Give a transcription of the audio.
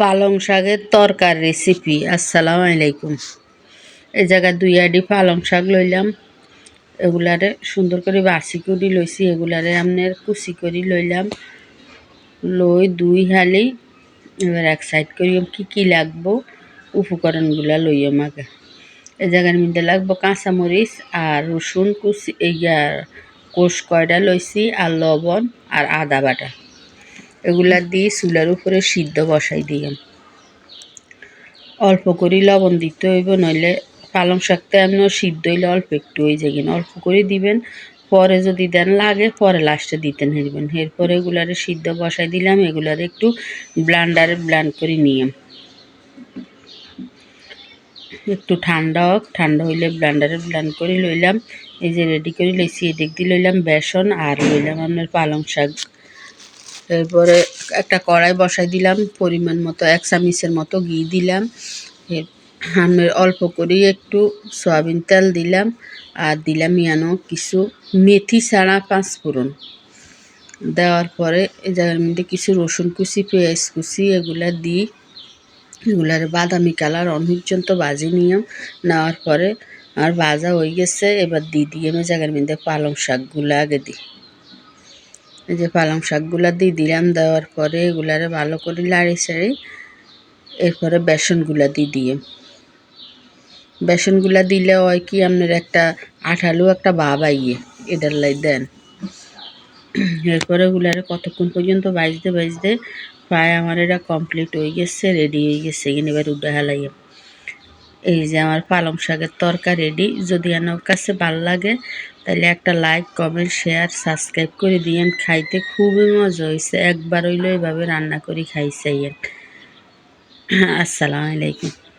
পালং শাকের তরকার রেসিপি আসসালামু আলাইকুম। এই জায়গায় দুই আডি পালং শাক লইলাম। এগুলারে সুন্দর করে বাসি করি লইছি, এগুলারে আপনার কুচি করি লইলাম। লই দুই হালি, এবার এক সাইড করি কি কি লাগবো, উপকরণগুলা লইয়াম আগে এই জায়গার মধ্যে লাগবো কাঁচামরিচ আর রসুন কুচি ইয়া কোষ কয়টা লইছি, আর লবণ আর আদা বাটা। এগুলা দিয়ে চুলার উপরে সিদ্ধ বসাই দিলাম অল্প করে লবণ দিতে হইব, নইলে পালং শাকটা এমন সিদ্ধ হইলে অল্প একটু হয়ে যায় অল্প করে দিবেন, পরে যদি দেন লাগে, পরে লাস্টে দিতেন হেরবেন এরপরে এগুলারে সিদ্ধ বসাই দিলাম, এগুলারে একটু ব্লান্ডারে ব্লান্ড করে নিয়ে একটু ঠান্ডা হোক, ঠান্ডা হইলে ব্লান্ডারে ব্লান্ড করে লইলাম। এই যে রেডি করে লইছি, এদিক দিয়ে লইলাম বেসন আর লইলাম আপনার পালং শাক। এরপরে একটা কড়াই বসাই দিলাম, পরিমাণ মতো এক চামিচের মতো ঘি দিলাম। আমি অল্প করে একটু সয়াবিন তেল দিলাম আর দিলাম ইয়ানো কিছু মেথি ছাড়া পাঁচফোড়ন। দেওয়ার পরে এই জায়গার মধ্যে কিছু রসুন কুচি, পেঁয়াজ কুচি এগুলা দিই। এগুলার বাদামি কালার অন পর্যন্ত বাজি নিয়ম নেওয়ার পরে আর ভাজা হয়ে গেছে, এবার দিয়ে দিয়ে আমি জায়গার মধ্যে পালং শাকগুলো আগে দিই। এই যে পালং শাকগুলা দিয়ে দিলাম, দেওয়ার পরে এগুলারে ভালো করে লাড়ি সাড়ি এরপরে বেসনগুলা দিয়ে দিয়ে বেসনগুলা দিলে হয় কি, আপনার একটা আঠালো একটা ভাব আইয়ে, এটার লাই দেন। এরপরে ওগুলারে কতক্ষণ পর্যন্ত বাজতে বাজতে প্রায় আমার এটা কমপ্লিট হয়ে গেছে রেডি হয়ে গেছে, এখানে এবার উডে হালাইয়ে এই যে আমার পালং শাকের তরকা রেডি যদি আমার কাছে ভালো লাগে, তাহলে একটা লাইক কমেন্ট শেয়ার সাবস্ক্রাইব করে দিয়েন। খাইতে খুবই মজা হয়েছে একবার হইল এভাবে রান্না করে খাইছে আসসালামু আলাইকুম।